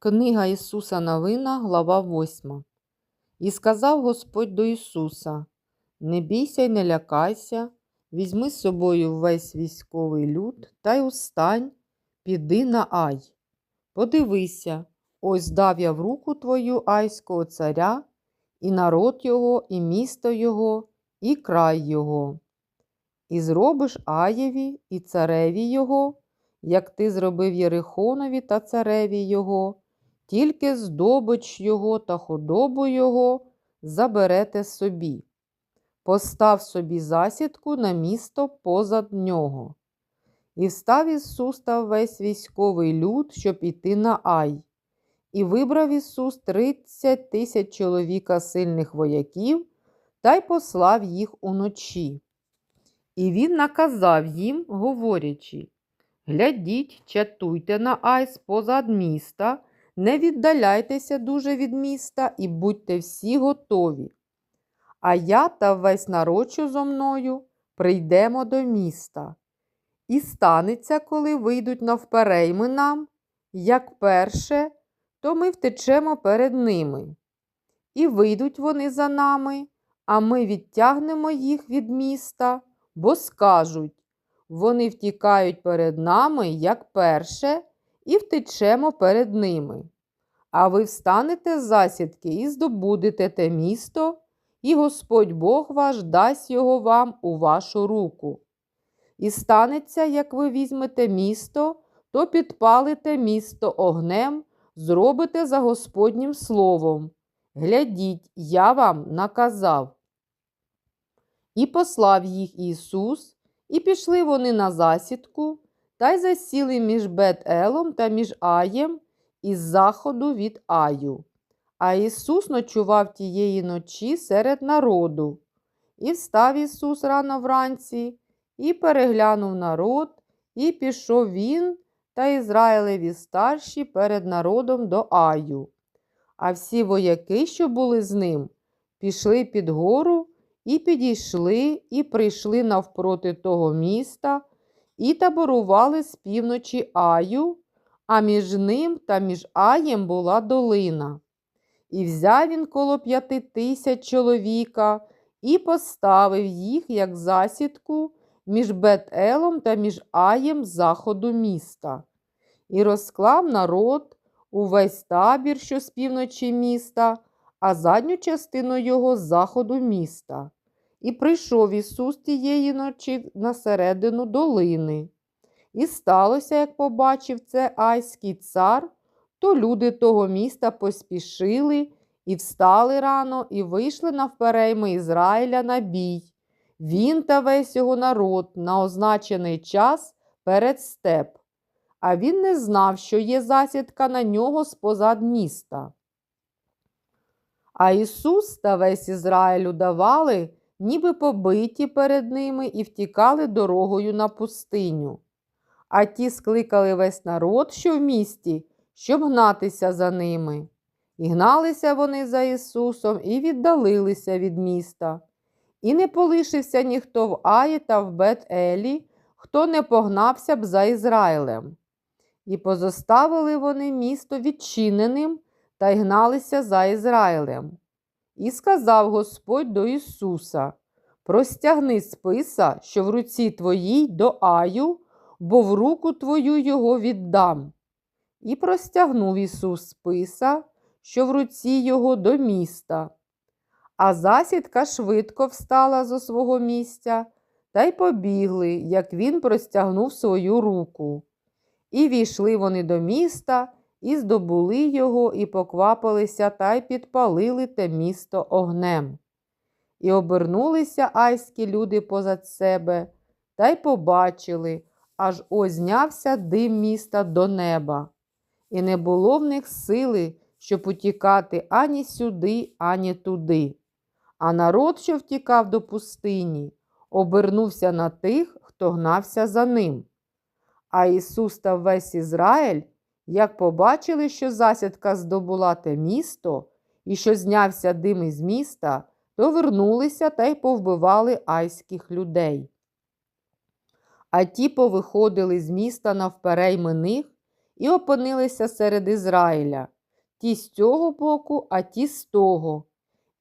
Книга Ісуса Новина, глава 8. І сказав Господь до Ісуса: Не бійся й не лякайся, візьми з собою весь військовий люд та й устань, піди на Ай. Подивися, ось дав я в руку твою Айського царя, і народ його, і місто його, і край його. І зробиш Аєві і цареві його, як ти зробив Єрихонові та цареві його, тільки здобич його та худобу його заберете собі. Постав собі засідку на місто позад нього. І встав Ісус та весь військовий люд, щоб іти на Ай. І вибрав Ісус тридцять тисяч чоловіка сильних вояків та й послав їх уночі. І він наказав їм, говорячи Глядіть, чатуйте на айс позад міста, не віддаляйтеся дуже від міста і будьте всі готові. А я та весь народ, що зо мною, прийдемо до міста. І станеться, коли вийдуть навперейми нам, як перше, то ми втечемо перед ними. І вийдуть вони за нами, а ми відтягнемо їх від міста, бо скажуть вони втікають перед нами, як перше, і втечемо перед ними. А ви встанете з засідки і здобудете те місто, і Господь Бог ваш дасть його вам у вашу руку. І станеться, як ви візьмете місто, то підпалите місто огнем, зробите за Господнім словом. Глядіть, я вам наказав. І послав їх Ісус. І пішли вони на засідку та й засіли між Бет-Елом та між Аєм із заходу від Аю. А Ісус ночував тієї ночі серед народу. І встав Ісус рано вранці, і переглянув народ, і пішов він та Ізраїлеві старші перед народом до Аю. А всі вояки, що були з ним, пішли під гору і підійшли, і прийшли навпроти того міста, і таборували з півночі Аю, а між ним та між Аєм була долина. І взяв він коло п'яти тисяч чоловіка і поставив їх, як засідку, між Бет-Елом та між Аєм заходу міста, і розклав народ увесь табір, що з півночі міста, а задню частину його з заходу міста. І прийшов Ісус тієї ночі на середину долини. І сталося, як побачив це Айський цар, то люди того міста поспішили і встали рано, і вийшли навперейми Ізраїля на бій. Він та весь його народ на означений час перед степ. А він не знав, що є засідка на нього спозад міста. А Ісус та весь Ізраїль удавали, ніби побиті перед ними і втікали дорогою на пустиню. А ті скликали весь народ, що в місті, щоб гнатися за ними. І гналися вони за Ісусом і віддалилися від міста. І не полишився ніхто в Аї та в Бет-Елі, хто не погнався б за Ізраїлем. І позоставили вони місто відчиненим та й гналися за Ізраїлем. І сказав Господь до Ісуса: Простягни списа, що в руці твоїй до Аю, бо в руку твою його віддам. І простягнув Ісус списа, що в руці його до міста. А засідка швидко встала зо свого місця та й побігли, як він простягнув свою руку. І війшли вони до міста і здобули його, і поквапилися та й підпалили те місто огнем. І обернулися айські люди позад себе, та й побачили, аж ознявся дим міста до неба, і не було в них сили, щоб утікати ані сюди, ані туди. А народ, що втікав до пустині, обернувся на тих, хто гнався за ним. А Ісус та весь Ізраїль як побачили, що засідка здобула те місто і що знявся дим із міста, то вернулися та й повбивали айських людей. А ті повиходили з міста навперейми них і опинилися серед Ізраїля, ті з цього боку, а ті з того,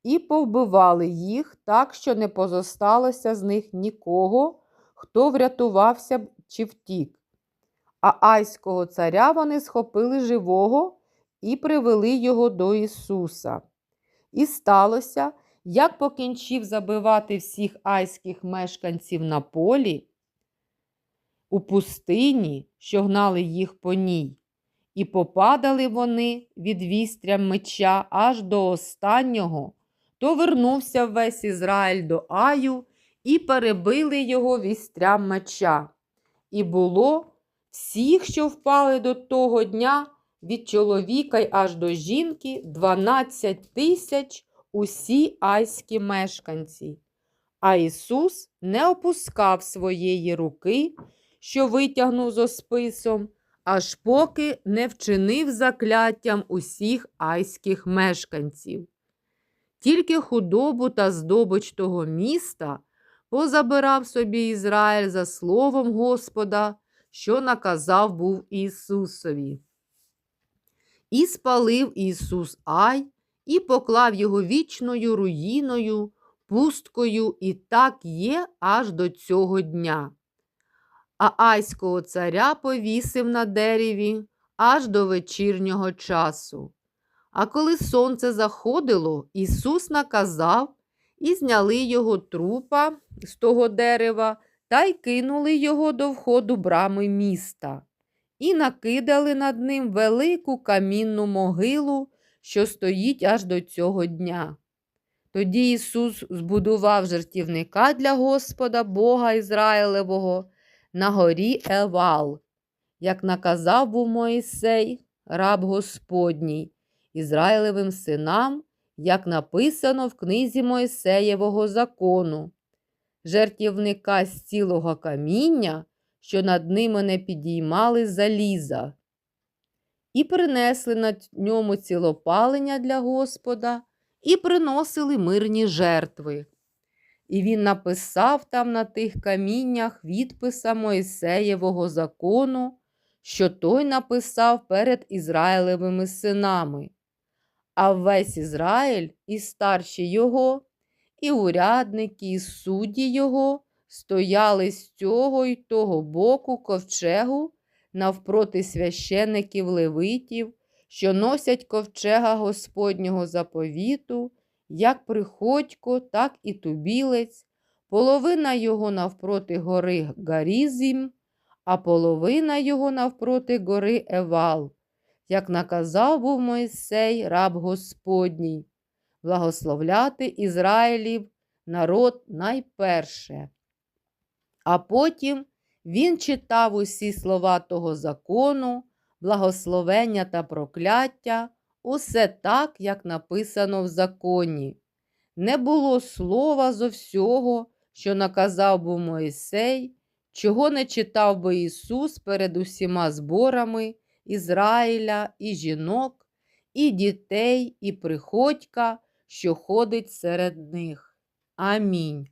і повбивали їх так, що не позосталося з них нікого, хто врятувався б чи втік. А Айського царя вони схопили живого і привели його до Ісуса. І сталося, як покінчив забивати всіх айських мешканців на полі, у пустині, що гнали їх по ній, і попадали вони від вістря меча аж до останнього, то вернувся весь Ізраїль до Аю і перебили його вістрям меча. І було всіх, що впали до того дня, від чоловіка й аж до жінки, 12 тисяч усі айські мешканці. А Ісус не опускав своєї руки, що витягнув зо списом, аж поки не вчинив закляттям усіх айських мешканців. Тільки худобу та здобич того міста позабирав собі Ізраїль за словом Господа, що наказав був Ісусові. І спалив Ісус Ай, і поклав його вічною руїною, пусткою, і так є аж до цього дня. А Айського царя повісив на дереві аж до вечірнього часу. А коли сонце заходило, Ісус наказав і зняли його трупа з того дерева та й кинули його до входу брами міста, і накидали над ним велику камінну могилу, що стоїть аж до цього дня. Тоді Ісус збудував жертівника для Господа Бога Ізраїлевого на горі Евал, як наказав був Моїсей, раб Господній, Ізраїлевим синам, як написано в книзі Моїсеєвого закону, жертівника з цілого каміння, що над ними не підіймали заліза, і принесли на ньому цілопалення для Господа, і приносили мирні жертви. І він написав там на тих каміннях відписа Моїсеєвого закону, що той написав перед Ізраїлевими синами. А весь Ізраїль і старші його, і урядники, і судді його стояли з цього й того боку ковчегу навпроти священиків левитів, що носять ковчега Господнього заповіту, як приходько, так і тубілець, половина його навпроти гори Гарізім, а половина його навпроти гори Евал, як наказав був Мойсей, раб Господній, благословляти Ізраїлів народ найперше. А потім він читав усі слова того закону, благословення та прокляття, усе так, як написано в законі. Не було слова зо всього, що наказав був Моїсей, чого не читав би Ісус перед усіма зборами Ізраїля і жінок, і дітей, і приходька, що ходить серед них. Амінь.